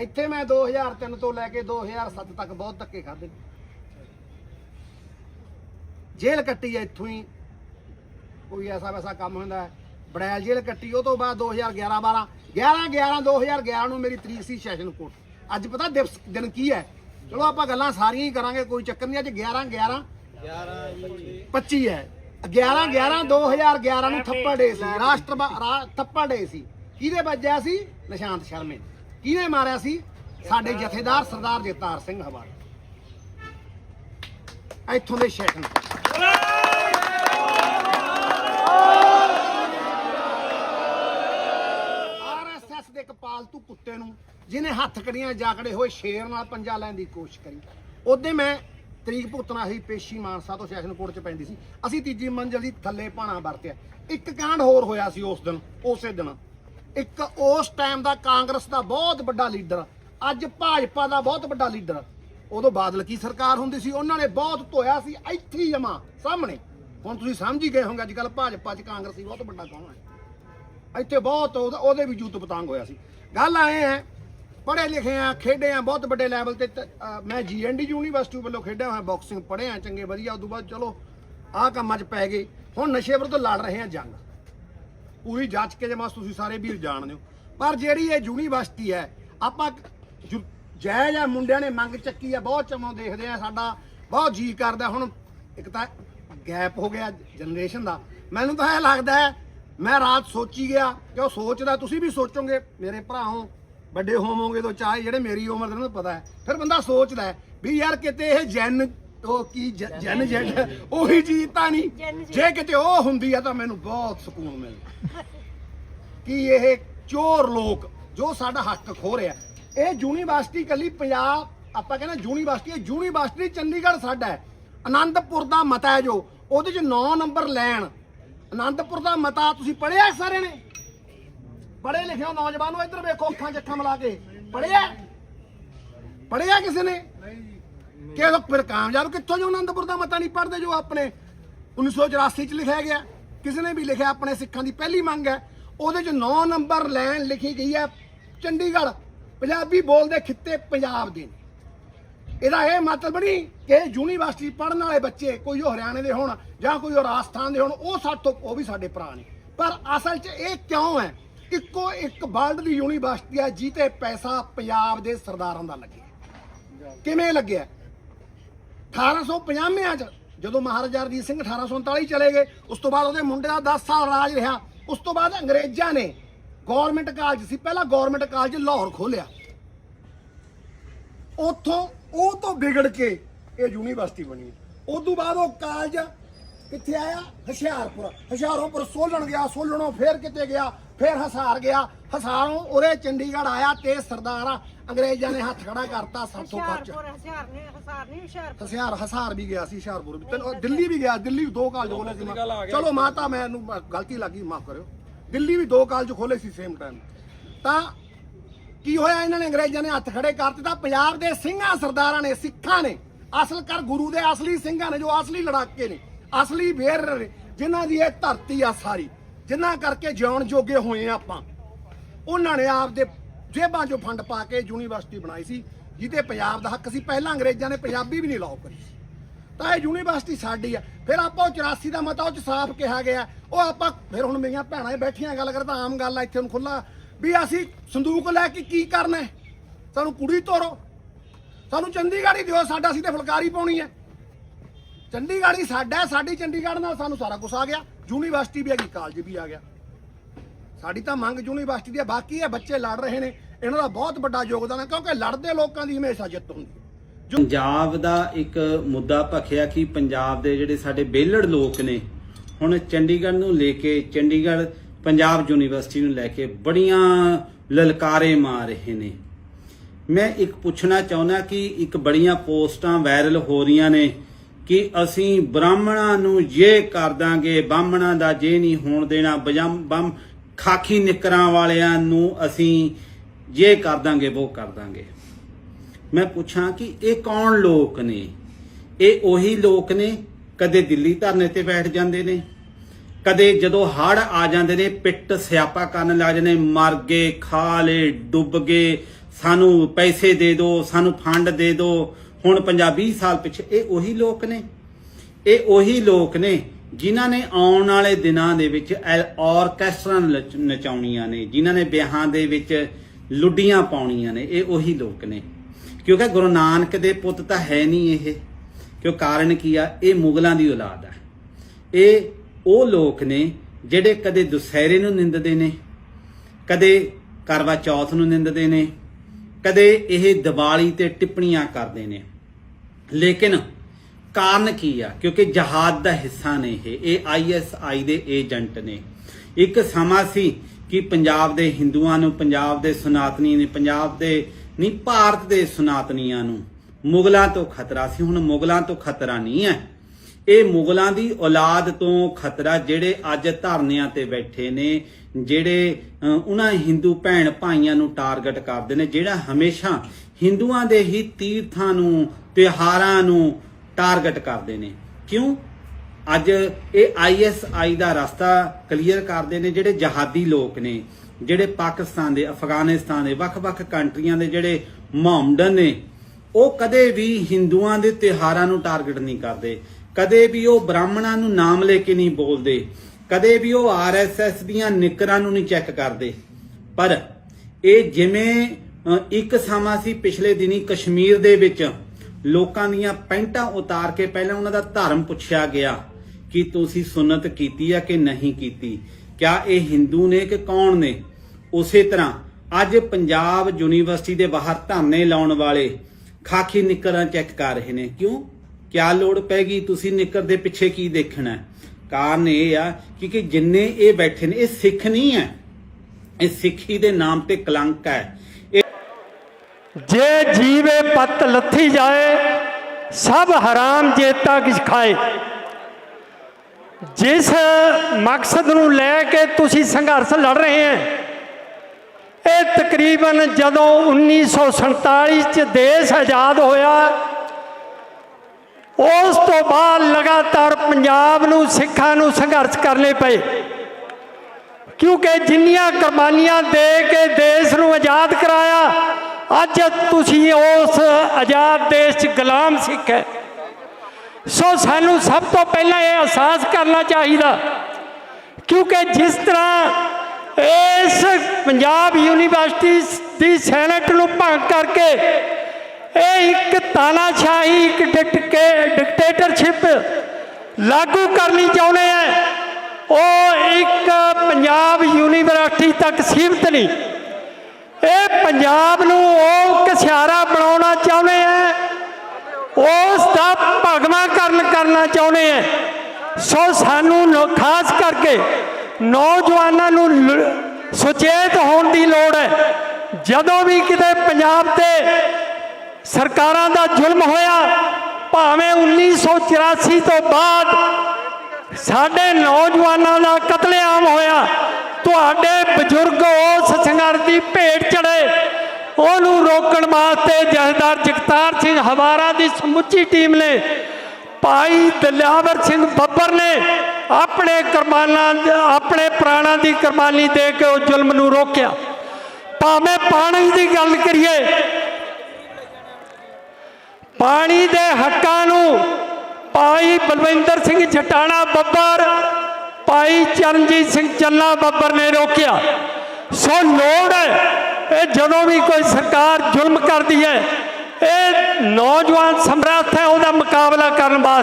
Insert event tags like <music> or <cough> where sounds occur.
ਇੱਥੇ ਮੈਂ 2003 ਤੋਂ ਲੈ ਕੇ 2007 ਤੱਕ ਬਹੁਤ ਧੱਕੇ ਖਾਦੇ ਜੇਲ੍ਹ ਕੱਟੀ ਐ ਇੱਥੋਂ ਹੀ। ਕੋਈ ਐਸਾ ਵੈਸਾ ਕੰਮ ਹੁੰਦਾ ਹੈ। ਬੜੈਲ ਜੇਲ੍ਹ ਕੱਟੀ ਉਹ ਤੋਂ ਬਾਅਦ 2011 12 11 11 2011 ਨੂੰ ਮੇਰੀ ਤਰੀਕ ਸੀ ਸੈਸ਼ਨ ਕੋਰਟ। ਅੱਜ ਪਤਾ ਦਿਵਸ ਦਿਨ ਕੀ ਹੈ? ਚਲੋ ਆਪਾਂ ਗੱਲਾਂ ਸਾਰੀਆਂ ਹੀ ਕਰਾਂਗੇ ਕੋਈ ਚੱਕਰ ਨਹੀਂ ਅੱਜ 11 11 25 ਹੈ। 11 11 2011 ਨੂੰ ਥੱਪੜ ਡੇ ਸੀ ਰਾਸ਼ਟਰ ਥੱਪੜ ਡੇ ਸੀ। ਕਿਹਦੇ ਵੱਜਿਆ ਸੀ? ਨਿਸ਼ਾਂਤ ਸ਼ਰਮੇ ਕਿਹਨੇ ਮਾਰਿਆ ਸੀ? ਸਾਡੇ ਜਥੇਦਾਰ ਸਰਦਾਰ ਜਗਤਾਰ ਸਿੰਘ ਹਵਾਲ। ਇੱਥੋਂ ਦੇ ਸ਼ੈਖਨ ਆਰਐਸਐਸ ਦੇ ਇੱਕ ਪਾਲਤੂ ਕੁੱਤੇ ਨੂੰ, ਜਿਹਨੇ ਹੱਥ ਕੜੀਆਂ ਜਾਕੜੇ ਹੋਏ ਸ਼ੇਰ ਨਾਲ ਪੰਜਾ ਲੈਣ ਦੀ ਕੋਸ਼ਿਸ਼ ਕਰੀ। ਉਹਦੇ ਮੈਂ ਤਰੀਕ ਭੁਗਤਣਾ ਸੀ, ਪੇਸ਼ੀ ਮਾਨਸਾ ਤੋਂ ਸੈਸ਼ਨ ਕੋਰਟ ਚ ਪੈਂਦੀ ਸੀ। ਅਸੀਂ ਤੀਜੀ ਮੰਜ਼ਲ ਦੀ ਥੱਲੇ ਪਾਣਾ ਵਰਤਿਆ। ਇੱਕ ਕਾਂਡ ਹੋਰ ਹੋਇਆ ਸੀ ਉਸ ਦਿਨ, ਉਸੇ ਦਿਨ। ਇੱਕ ਉਸ ਟਾਈਮ ਦਾ ਕਾਂਗਰਸ ਦਾ ਬਹੁਤ ਵੱਡਾ ਲੀਡਰ ਅੱਜ ਭਾਜਪਾ ਦਾ ਬਹੁਤ ਵੱਡਾ ਲੀਡਰ। ਉਦੋਂ ਬਾਦਲ ਕੀ ਸਰਕਾਰ ਹੁੰਦੀ ਸੀ? ਉਹਨਾਂ ਨੇ ਬਹੁਤ ਧੋਇਆ ਸੀ ਇੱਥੇ ਹੀ ਜਮਾ ਸਾਹਮਣੇ। ਹੁਣ ਤੁਸੀਂ ਸਮਝ ਹੀ ਗਏ ਹੋਗੇ ਅੱਜ ਕੱਲ ਭਾਜਪਾ ਚ ਕਾਂਗਰਸੀ ਬਹੁਤ ਵੱਡਾ ਕੌਣ ਹੈ? ਇੱਥੇ ਬਹੁਤ ਉਹਦਾ- ਉਹਦੇ ਵੀ ਜੂਤ ਪਤੰਗ ਹੋਇਆ ਸੀ। ਗੱਲ ਆਏ ਹੈ ਪੜ੍ਹੇ ਲਿਖੇ ਆ ਖੇਡੇ ਆ ਬਹੁਤ ਵੱਡੇ ਲੈਵਲ ਤੇ ਤੇ, ਅ, ਮੈਂ ਜੀਐਨਡੀ ਯੂਨੀਵਰਸਿਟੀ ਵੱਲੋਂ ਖੇਡਿਆ ਹੋਇਆ ਬਾਕਸਿੰਗ ਪੜ੍ਹਿਆ ਚੰਗੇ ਵਧੀਆ ਉਦੋਂ ਬਾਅਦ ਚਲੋ ਆਹ ਕੰਮਾਂ 'ਚ ਪੈ ਗਏ। ਹੁਣ ਨਸ਼ੇ ਵਿਰੁੱਧ ਲੜ ਰਹੇ ਆ ਜੰਗ। ਪੂਰੀ ਜਾਂਚ ਕੇ ਜਮਾ ਤੁਸੀਂ ਸਾਰੇ ਵੀਰ ਜਾਣਦੇ ਹੋ। ਪਰ ਜਿਹੜੀ ਇਹ ਯੂਨੀਵਰਸਿਟੀ ਹੈ, ਆਪਾਂ ਜੁ- ਜਾਇਜ਼ ਆ, ਮੁੰਡਿਆਂ ਨੇ ਮੰਗ ਚੱਕੀ ਆ, ਬਹੁਤ ਚਮੋਂ ਦੇਖਦੇ ਆ ਸਾਡਾ, ਬਹੁਤ ਜੀ ਕਰਦਾ। ਹੁਣ ਇੱਕ ਤਾਂ ਗੈਪ ਹੋ ਗਿਆ ਜਨਰੇਸ਼ਨ ਦਾ। ਮੈਨੂੰ ਤਾਂ ਇਹ ਲੱਗਦਾ ਹੈ, ਮੈਂ ਰਾਤ ਸੋਚੀ ਗਿਆ, ਕਿ ਉਹ ਸੋਚਦਾ, ਤੁਸੀਂ ਵੀ ਸੋਚੋਗੇ, ਮੇਰੇ ਭਰਾਓ ਵੱਡੇ ਹੋਵੋਗੇ ਤਾਂ ਚਾਹੇ ਜਿਹੜੇ ਮੇਰੀ ਉਮਰ ਦੇ ਨੂੰ ਪਤਾ ਹੈ। ਫਿਰ ਬੰਦਾ ਸੋਚਦਾ ਵੀ ਯਾਰ ਕਿਤੇ ਇਹ ਜੈਨ ਉਹ ਕੀ ਜ- ਜਨ ਜਨ ਉਹੀ ਚੀਜ਼ ਤਾਂ ਨਹੀਂ। ਜੇ। ਕਿਤੇ ਉਹ ਹੁੰਦੀ ਆ ਤਾਂ ਮੈਨੂੰ ਬਹੁਤ ਸਕੂਨ ਮਿਲਦਾ। <laughs> ਕਿ ਇਹ ਚੋਰ ਲੋਕ ਜੋ ਸਾਡਾ ਹੱਕ ਖੋ ਰਿਹਾ ਇਹ ਯੂਨੀਵਰਸਿਟੀ ਕੱਲੀ ਪੰਜਾਬ ਆਪਾਂ ਕਹਿੰਦੇ ਯੂਨੀਵਰਸਿਟੀ ਇਹ ਯੂਨੀਵਰਸਿਟੀ ਚੰਡੀਗੜ੍ਹ ਸਾਡਾ ਹੈ। ਆਨੰਦਪੁਰ ਦਾ ਮਤਾ ਹੈ ਜੋ ਉਹਦੇ ਚ 9 ਨੰਬਰ ਲੈਣ। ਆਨੰਦਪੁਰ ਦਾ ਮਤਾ ਤੁਸੀਂ ਪੜ੍ਹਿਆ ਸਾਰੇ ਨੇ? ਪੜ੍ਹੇ ਲਿਖੇ ਨੌਜਵਾਨੋ ਇੱਧਰ ਵੇਖੋ ਅੱਖਾਂ ਅੱਖਾਂ ਮਿਲਾ ਕੇ। ਪੜ੍ਹਿਆ ਪੜ੍ਹਿਆ ਕਿਸੇ ਨੇ? ਕਿ ਉਹ ਫਿਰ ਕਾਮਯਾਬ। ਕਿੱਥੋਂ ਜੋ ਆਨੰਦਪੁਰ ਦਾ ਮਤਾ ਨਹੀਂ ਪੜ੍ਹਦੇ ਜੋ ਆਪਣੇ? 1984 ਚ ਲਿਖਿਆ ਗਿਆ। ਕਿਸੇ ਨੇ ਵੀ ਲਿਖਿਆ ਆਪਣੇ ਸਿੱਖਾਂ ਦੀ ਪਹਿਲੀ ਮੰਗ ਹੈ। ਉਹਦੇ ਚ 9 ਨੰਬਰ ਲਾਈਨ ਲਿਖੀ ਗਈ ਹੈ ਚੰਡੀਗੜ੍ਹ, ਪੰਜਾਬੀ ਬੋਲਦੇ ਖਿੱਤੇ ਪੰਜਾਬ ਦੇ। ਨੇ ਇਹਦਾ ਇਹ ਮਤਲਬ ਨਹੀਂ ਕਿ ਯੂਨੀਵਰਸਿਟੀ ਪੜ੍ਹਨ ਵਾਲੇ ਬੱਚੇ ਕੋਈ ਉਹ ਹਰਿਆਣੇ ਦੇ ਹੋਣ ਜਾਂ ਕੋਈ ਉਹ ਰਾਜਸਥਾਨ ਦੇ ਹੋਣ, ਉਹ ਸਾਥੋਂ ਉਹ ਵੀ ਸਾਡੇ ਭਰਾ ਨੇ। ਪਰ ਅਸਲ 'ਚ ਇਹ ਕਿਉਂ ਹੈ? ਇੱਕੋ ਇੱਕ ਵਰਲਡ ਦੀ ਯੂਨੀਵਰਸਿਟੀ ਹੈ ਜਿੱਤੇ ਪੈਸਾ ਪੰਜਾਬ ਦੇ ਸਰਦਾਰਾਂ ਦਾ ਲੱਗਿਆ ਕਿਵੇਂ ਲੱਗਿਆ? 1850 ਚ, ਜਦੋਂ ਮਹਾਰਾਜਾ ਰਣਜੀਤ ਸਿੰਘ 1839 ਚਲੇ ਗਏ, ਉਸ ਤੋਂ ਬਾਅਦ ਉਹਦੇ ਮੁੰਡੇ ਦਾ 10 ਸਾਲ ਰਾਜ ਰਿਹਾ। ਉਸ ਤੋਂ ਬਾਅਦ ਅੰਗਰੇਜ਼ਾਂ ਨੇ ਗਵਰਨਮੈਂਟ ਕਾਲਜ ਸੀ, ਪਹਿਲਾਂ ਗਵਰਨਮੈਂਟ ਕਾਲਜ ਲਾਹੌਰ ਖੋਲਿਆ ਉੱਥੋਂ ਉਹ ਤੋਂ ਵਿਗੜ ਕੇ ਇਹ ਯੂਨੀਵਰਸਿਟੀ ਬਣੀ। ਉਸ ਤੋਂ ਬਾਅਦ ਉਹ ਕਾਲਜ ਕਿੱਥੇ ਆਇਆ? ਹੁਸ਼ਿਆਰਪੁਰ। ਹੁਸ਼ਿਆਰਪੁਰ ਸੋਲਣ ਗਿਆ, ਸੋਲਣੋਂ ਫੇਰ ਕਿਤੇ ਗਿਆ, ਫੇਰ ਹਸਾਰ ਗਿਆ। ਹਸਾਰੋਂ ਉਰੇ ਚੰਡੀਗੜ੍ਹ ਆਇਆ ਤੇ ਸਰਦਾਰ ਅੰਗਰੇਜ਼ਾਂ ਨੇ ਹੱਥ ਖੜਾ ਕਰਤਾ ਸਾਥੋਂ ਖਰਚ ਹੁਸ਼ਿਆਰਪੁਰ ਹਸਿਆਰ ਨੇ ਹਸਾਰ ਨਹੀਂ ਹੁਸ਼ਿਆਰਪੁਰ। ਹਸਿਆਰ ਹਸਾਰ ਵੀ ਗਿਆ ਸੀ ਹੁਸ਼ਿਆਰਪੁਰ ਵੀ। ਤੇ ਉਹ ਦਿੱਲੀ ਵੀ ਗਿਆ ਦਿੱਲੀ ਵੀ ਦੋ ਕਾਲਜ ਖੋਲੇ ਸੀ ਚਲੋ ਮਾਤਾ ਮੈਨੂੰ ਗਲਤੀ ਲੱਗੀ ਮਾਫ ਕਰਿਓ। ਦਿੱਲੀ ਵੀ ਦੋ ਕਾਲਜ ਖੋਲੇ ਸੀ ਸੇਮ ਟਾਈਮ ਤਾਂ ਕੀ ਹੋਇਆ ਇਹਨਾਂ ਨੇ ਅੰਗਰੇਜ਼ਾਂ ਨੇ ਹੱਥ ਖੜੇ ਕਰ ਦਿੱਤਾ ਪੰਜਾਬ ਦੇ ਸਿੰਘਾਂ ਸਰਦਾਰਾਂ ਨੇ ਸਿੱਖਾਂ ਨੇ ਅਸਲ ਕਰ ਗੁਰੂ ਦੇ ਅਸਲੀ ਸਿੰਘਾਂ ਨੇ ਜੋ ਅਸਲੀ ਲੜਾਕੇ ਨੇ ਅਸਲੀ ਵੇਰ ਨੇ ਜਿਨ੍ਹਾਂ ਦੀ ਇਹ ਧਰਤੀ ਆ ਸਾਰੀ ਜਿਨ੍ਹਾਂ ਕਰਕੇ ਜਿਉਣ ਜੋਗੇ ਹੋਏ ਆ ਆਪਾਂ। ਉਹਨਾਂ ਨੇ ਆਪਦੇ ਜੇਬਾਂ 'ਚੋਂ ਫੰਡ ਪਾ ਕੇ ਯੂਨੀਵਰਸਿਟੀ ਬਣਾਈ ਸੀ, ਜਿਹਦੇ ਪੰਜਾਬ ਦਾ ਹੱਕ ਸੀ। ਪਹਿਲਾਂ ਅੰਗਰੇਜ਼ਾਂ ਨੇ ਪੰਜਾਬੀ ਵੀ ਨਹੀਂ ਲਾਓ ਕਰੀ ਸੀ। ਤਾਂ ਇਹ ਯੂਨੀਵਰਸਿਟੀ ਸਾਡੀ ਆ। ਫਿਰ ਆਪਾਂ ਉਹ 84 ਦਾ ਮਤਾ ਉਹ ਚ ਸਾਫ਼ ਕਿਹਾ ਗਿਆ। ਉਹ ਆਪਾਂ ਫਿਰ ਹੁਣ ਮੇਰੀਆਂ ਭੈਣਾਂ ਬੈਠੀਆਂ ਗੱਲ ਕਰਦਾ, ਆਮ ਗੱਲ ਆ, ਇੱਥੇ ਨੂੰ ਖੁੱਲਾ ਵੀ ਅਸੀਂ ਸੰਦੂਕ ਲੈ ਕੇ ਕੀ ਕਰਨਾ ਸਾਨੂੰ ਕੁੜੀ ਤੋਰੋ। ਸਾਨੂੰ ਚੰਡੀਗੜ੍ਹ ਹੀ ਦਿਓ, ਸਾਡਾ ਅਸੀਂ ਤੇ ਫੁਲਕਾਰੀ ਪਾਉਣੀ ਹੈ। ਚੰਡੀਗੜ੍ਹ ਹੀ ਸਾਡਾ ਸਾਡੀ ਚੰਡੀਗੜ੍ਹ ਨਾਲ ਸਾਨੂੰ ਸਾਰਾ ਕੁਝ ਆ ਗਿਆ। ਯੂਨੀਵਰਸਿਟੀ ਵੀ ਹੈਗੀ ਕਾਲਜ ਵੀ ਆ ਗਿਆ। ਸਾਡੀ ਤਾਂ ਮੰਗ ਯੂਨੀਵਰਸਿਟੀ ਦੀ ਹੈ ਬਾਕੀ ਇਹ ਬੱਚੇ ਲੜ ਰਹੇ ਨੇ। ਇਹਨਾਂ ਦਾ ਬਹੁਤ ਵੱਡਾ ਯੋਗਦਾਨ ਹੈ, ਕਿਉਂਕਿ ਲੜਦੇ ਲੋਕਾਂ ਦੀ ਹਮੇਸ਼ਾ ਜਿੱਤ ਹੁੰਦੀ ਹੈ। ਪੰਜਾਬ ਦਾ ਇੱਕ ਮੁੱਦਾ ਭਖਿਆ ਕਿ ਪੰਜਾਬ ਦੇ ਜਿਹੜੇ ਸਾਡੇ ਬੇਲੜ ਲੋਕ ਨੇ, ਹੁਣ ਚੰਡੀਗੜ੍ਹ ਨੂੰ ਲੈ ਕੇ ਚੰਡੀਗੜ੍ਹ ਪੰਜਾਬ ਯੂਨੀਵਰਸਿਟੀ ਨੂੰ ਲੈ ਕੇ ਬੜੀਆਂ ਲਲਕਾਰੇ ਮਾਰ ਰਹੇ ਨੇ। ਮੈਂ ਇੱਕ ਪੁੱਛਣਾ ਚਾਹੁੰਦਾ ਕਿ ਇੱਕ ਬੜੀਆਂ ਪੋਸਟਾਂ ਵਾਇਰਲ ਹੋ ਰਹੀਆਂ ਨੇ ਕਿ ਅਸੀਂ ਬ੍ਰਾਹਮਣਾਂ ਨੂੰ ਇਹ ਕਰ ਦਾਂਗੇ, ਬਾਹਮਣਾਂ ਦਾ ਜੇ ਨਹੀਂ ਹੋਣ ਦੇਣਾ ਬਜਮ ਖਾਕੀ ਨਿਕਰਾਂ ਵਾਲਿਆਂ ਨੂੰ ਅਸੀਂ ਇਹ ਕਰ ਦਾਂਗੇ ਉਹ ਕਰ ਦਾਂਗੇ। ਮੈਂ ਪੁੱਛਾਂ ਕਿ ਇਹ ਕੌਣ ਲੋਕ ਨੇ? ਇਹ ਉਹੀ ਲੋਕ ਨੇ, ਕਦੇ ਦਿੱਲੀ ਧਰਨੇ ਤੇ ਬੈਠ ਜਾਂਦੇ ਨੇ, ਕਦੇ ਜਦੋਂ ਹੜ ਆ ਜਾਂਦੇ ਨੇ, ਪਿੱਟ ਸਿਆਪਾ ਕਰਨ ਲੱਗ ਜਾਂਦੇ ਮਰ ਗਏ, ਖਾ ਲਏ, ਡੁੱਬ ਗਏ, ਸਾਨੂੰ ਪੈਸੇ ਦੇ ਦਿਓ ਸਾਨੂੰ ਫੰਡ ਦੇ ਦਿਓ ਹੁਣ ਪੰਜਾਬੀ ਸਾਲ ਪਿੱਛੇ ਇਹ ਉਹੀ ਲੋਕ ਨੇ। ਇਹ ਉਹੀ ਲੋਕ ਨੇ ਜਿਨ੍ਹਾਂ ਨੇ ਆਉਣ ਵਾਲੇ ਦਿਨਾਂ ਦੇ ਵਿੱਚ ਐਲ- ਆਰਕੈਸਟਰਾ ਨਚ- ਨਚਾਉਣੀਆਂ ਨੇ, ਜਿਨ੍ਹਾਂ ਨੇ ਵਿਆਹਾਂ ਦੇ ਵਿੱਚ ਲੁੱਡੀਆਂ ਪਾਉਣੀਆਂ ਨੇ, ਇਹ ਉਹੀ ਲੋਕ ਨੇ। ਕਿਉਂਕਿ ਗੁਰੂ ਨਾਨਕ ਦੇ ਪੁੱਤ ਤਾਂ ਹੈ ਨਹੀਂ ਇਹ। ਕਿਉਂ ਕਾਰਨ ਕੀ ਆ? ਇਹ ਮੁਗਲਾਂ ਦੀ ਔਲਾਦ ਆ। ਇਹ ਉਹ ਲੋਕ ਨੇ ਜਿਹੜੇ ਕਦੇ ਦੁਸਹਿਰੇ ਨੂੰ ਨਿੰਦਦੇ ਨੇ, ਕਦੇ ਕਰਵਾ ਚੌਥ ਨੂੰ ਨਿੰਦਦੇ ਨੇ, ਕਦੇ ਇਹ ਦੀਵਾਲੀ ਤੇ ਟਿੱਪਣੀਆਂ ਕਰਦੇ ਨੇ। ਲੇਕਿਨ ਕਾਰਨ ਕੀ ਆ? ਕਿਉਂਕਿ ਜਹਾਦ ਦਾ ਹਿੱਸਾ ਨੇ ਇਹ। ਇਹ ਆਈਐਸਆਈ ਦੇ ਏਜੰਟ ਨੇ। ਇੱਕ ਸਮਾਂ ਸੀ ਕਿ ਪੰਜਾਬ ਦੇ ਹਿੰਦੂਆਂ ਨੂੰ ਪੰਜਾਬ ਦੇ ਸਨਾਤਨੀ ਨੇ ਪੰਜਾਬ ਦੇ ਨਹੀਂ ਭਾਰਤ ਦੇ ਸਨਾਤਨੀਆਂ ਨੂੰ ਮੁਗਲਾਂ ਤੋਂ ਖਤਰਾ ਸੀ। ਹੁਣ ਮੁਗਲਾਂ ਤੋਂ ਖਤਰਾ ਨਹੀਂ ਹੈ। ਇਹ ਮੁਗਲਾਂ ਦੀ ਔਲਾਦ ਤੋਂ ਖਤਰਾ ਜਿਹੜੇ ਅੱਜ ਧਰਨਿਆਂ ਤੇ ਬੈਠੇ ਨੇ ਜਿਹੜੇ ਅ, ਉਹਨਾਂ ਹਿੰਦੂ ਭੈਣ ਭਾਈਆਂ ਨੂੰ ਟਾਰਗੇਟ ਕਰਦੇ ਨੇ ਜਿਹੜਾ ਹਮੇਸ਼ਾ ਹਿੰਦੂਆਂ ਦੇ ਹੀ ਤੀਰਥਾਂ ਨੂੰ ਤਿਉਹਾਰਾਂ ਨੂੰ ਟਾਰਗੇਟ ਕਰਦੇ ਨੇ। ਕਿਉਂ? ਅੱਜ ਇਹ ਆਈਐਸਆਈ ਦਾ ਰਸਤਾ ਕਲੀਅਰ ਕਰਦੇ ਨੇ ਜਿਹੜੇ ਜਹਾਦੀ ਲੋਕ ਨੇ, ਜਿਹੜੇ ਪਾਕਿਸਤਾਨ ਦੇ, ਅਫਗਾਨਿਸਤਾਨ ਦੇ, ਵੱਖ-ਵੱਖ ਕੰਟਰੀਆਂ ਦੇ ਜਿਹੜੇ ਮੁਹੰਮਦਨ ਨੇ, ਉਹ ਕਦੇ ਵੀ ਹਿੰਦੂਆਂ ਦੇ ਤਿਉਹਾਰਾਂ ਨੂੰ ਟਾਰਗੇਟ ਨਹੀਂ ਕਰਦੇ। ਕਦੇ ਵੀ ਉਹ ਬ੍ਰਾਹਮਣਾਂ ਨੂੰ ਨਾਮ ਲੈ ਕੇ ਨਹੀਂ ਬੋਲਦੇ। ਕਦੇ ਵੀ ਉਹ ਆਰਐਸਐਸ ਦੀਆਂ ਨਿਕਰਾਂ ਨੂੰ ਨਹੀਂ ਚੈੱਕ ਕਰਦੇ। ਪਰ ਇਹ ਜਿਵੇਂ ਇੱਕ ਸਮਾਂ ਸੀ ਪਿਛਲੇ ਦਿਨੀ ਕਸ਼ਮੀਰ ਦੇ ਵਿੱਚ ਲੋਕਾਂ ਦੀਆਂ ਪੈਂਟਾਂ ਉਤਾਰ ਕੇ ਪਹਿਲਾਂ ਉਹਨਾਂ ਦਾ ਧਰਮ ਪੁੱਛਿਆ ਗਿਆ ਕਿ ਤੁਸੀਂ ਸੁਨਨਤ ਕੀਤੀ ਆ ਕਿ ਨਹੀਂ ਕੀਤੀ? ਕਿਆ ਇਹ ਹਿੰਦੂ ਨੇ ਕਿ ਕੌਣ ਨੇ? ਉਸੇ ਤਰ੍ਹਾਂ ਅੱਜ ਪੰਜਾਬ ਯੂਨੀਵਰਸਿਟੀ ਦੇ ਬਾਹਰ ਧਰਨੇ ਲਾਉਣ ਵਾਲੇ ਖਾਕੀ ਨਿੱਕਰਾਂ ਚੈੱਕ ਕਰ ਰਹੇ ਨੇ। ਕਿਉਂ? ਕਿਆ ਲੋੜ ਪੈ ਗਈ ਤੁਸੀਂ ਨਿੱਕਰ ਦੇ ਪਿੱਛੇ ਕੀ ਦੇਖਣਾ? ਕਾਰਨ ਇਹ ਆ ਕਿ ਕਿ ਜਿੰਨੇ ਇਹ ਬੈਠੇ ਨੇ, ਇਹ ਸਿੱਖ ਨਹੀਂ ਹੈ। ਇਹ ਸਿੱਖੀ ਦੇ ਨਾਮ ਤੇ ਕਲੰਕ ਹੈ। ਜੇ ਜੀਵੇ ਪਤ ਲੱਥੀ ਜਾਏ, ਸਭ ਹਰਾਮ ਜੇਤਾ ਕਿਛ ਖਾਏ। ਜਿਸ ਮਕਸਦ ਨੂੰ ਲੈ ਕੇ ਤੁਸੀਂ ਸੰਘਰਸ਼ ਲੜ ਰਹੇ ਹੈ, ਇਹ ਤਕਰੀਬਨ ਜਦੋਂ 1947 ਚ ਦੇਸ਼ ਆਜ਼ਾਦ ਹੋਇਆ, ਉਸ ਤੋਂ ਬਾਅਦ ਲਗਾਤਾਰ ਪੰਜਾਬ ਨੂੰ, ਸਿੱਖਾਂ ਨੂੰ ਸੰਘਰਸ਼ ਕਰਨੇ ਪਏ। ਕਿਉਂਕਿ ਜਿੰਨੀਆਂ ਕੁਰਬਾਨੀਆਂ ਦੇ ਕੇ ਦੇਸ਼ ਨੂੰ ਆਜ਼ਾਦ ਕਰਾਇਆ ਅੱਜ ਤੁਸੀਂ ਉਸ ਆਜ਼ਾਦ ਦੇਸ਼ 'ਚ ਗੁਲਾਮ ਸਿੱਖ ਹੈ। ਸੋ ਸਾਨੂੰ ਸਭ ਤੋਂ ਪਹਿਲਾਂ ਇਹ ਅਹਿਸਾਸ ਕਰਨਾ ਚਾਹੀਦਾ, ਕਿਉਂਕਿ ਜਿਸ ਤਰ੍ਹਾਂ ਇਸ ਪੰਜਾਬ ਯੂਨੀਵਰਸਿਟੀ ਦੀ ਸੈਨੇਟ ਨੂੰ ਭੰਗ ਕਰਕੇ ਇਹ ਇੱਕ ਤਾਨਾਸ਼ਾਹੀ, ਇੱਕ ਡਿਕਟੇ- ਡਿਕਟੇਟਰਸ਼ਿਪ ਲਾਗੂ ਕਰਨੀ ਚਾਹੁੰਦੇ ਆ ਉਹ ਇੱਕ ਪੰਜਾਬ ਯੂਨੀਵਰਸਿਟੀ ਤੱਕ ਸੀਮਤ ਨਹੀਂ। ਪੰਜਾਬ ਨੂੰ ਉਹ ਕਸਿਆਰਾ ਬਣਾਉਣਾ ਚਾਹੁੰਦੇ ਆ, ਉਸ ਦਾ ਭਗਵਾਕਰਨ ਕਰਨਾ ਚਾਹੁੰਦੇ ਆ। ਸੋ ਸਾਨੂੰ ਖਾਸ ਕਰਕੇ ਨੌਜਵਾਨਾਂ ਨੂੰ ਸੁਚੇਤ ਹੋਣ ਦੀ ਲੋੜ ਹੈ। ਜਦੋਂ ਵੀ ਕਿਤੇ ਪੰਜਾਬ ਤੇ ਸਰਕਾਰਾਂ ਦਾ ਜ਼ੁਲਮ ਹੋਇਆ, ਭਾਵੇਂ 1984 ਤੋਂ ਬਾਅਦ ਸਾਡੇ ਨੌਜਵਾਨਾਂ ਦਾ ਕਤਲੇਆਮ ਹੋਇਆ ਤੁਹਾਡੇ ਬਜ਼ੁਰਗ ਉਸ ਸੰਘਰਸ਼ ਦੀ ਭੇਟ ਚੜੇ ਉਹਨੂੰ ਰੋਕਣ ਵਾਸਤੇ ਜਥੇਦਾਰ ਜਗਤਾਰ ਸਿੰਘ ਹਵਾਰਾ ਦੀ ਸਮੁੱਚੀ ਟੀਮ ਨੇ, ਭਾਈ ਦਲਿਆਵਰ ਸਿੰਘ ਬੱਬਰ ਨੇ ਆਪਣੇ ਕੁਰਬਾਨਾਂ ਆਪਣੇ ਪ੍ਰਾਣਾਂ ਦੀ ਕੁਰਬਾਨੀ ਦੇ ਕੇ ਉਹ ਜ਼ੁਲਮ ਨੂੰ ਰੋਕਿਆ। ਭਾਵੇਂ ਪਾਣੀ ਦੀ ਗੱਲ ਕਰੀਏ, ਪਾਣੀ ਦੇ ਹੱਕਾਂ ਨੂੰ ਭਾਈ ਬਲਵਿੰਦਰ ਸਿੰਘ ਜਟਾਣਾ ਬੱਬਰ ਭਾਈ ਚਰਨਜੀਤ ਸਿੰਘ ਚੱਲਾ ਬੱਬਰ ਨੇ ਰੋਕਿਆ। ਸੋ ਲੋੜ ਹੈ, ਇਹ ਜਦੋਂ ਵੀ ਕੋਈ ਸਰਕਾਰ ਜ਼ੁਲਮ ਕਰਦੀ ਹੈ, ਇਹ ਨੌਜਵਾਨ ਸਮਰੱਥ ਹੈ, ਉਹਦਾ ਮੁਕਾਬਲਾ ਕਰਨ ਵਾਸਤੇ।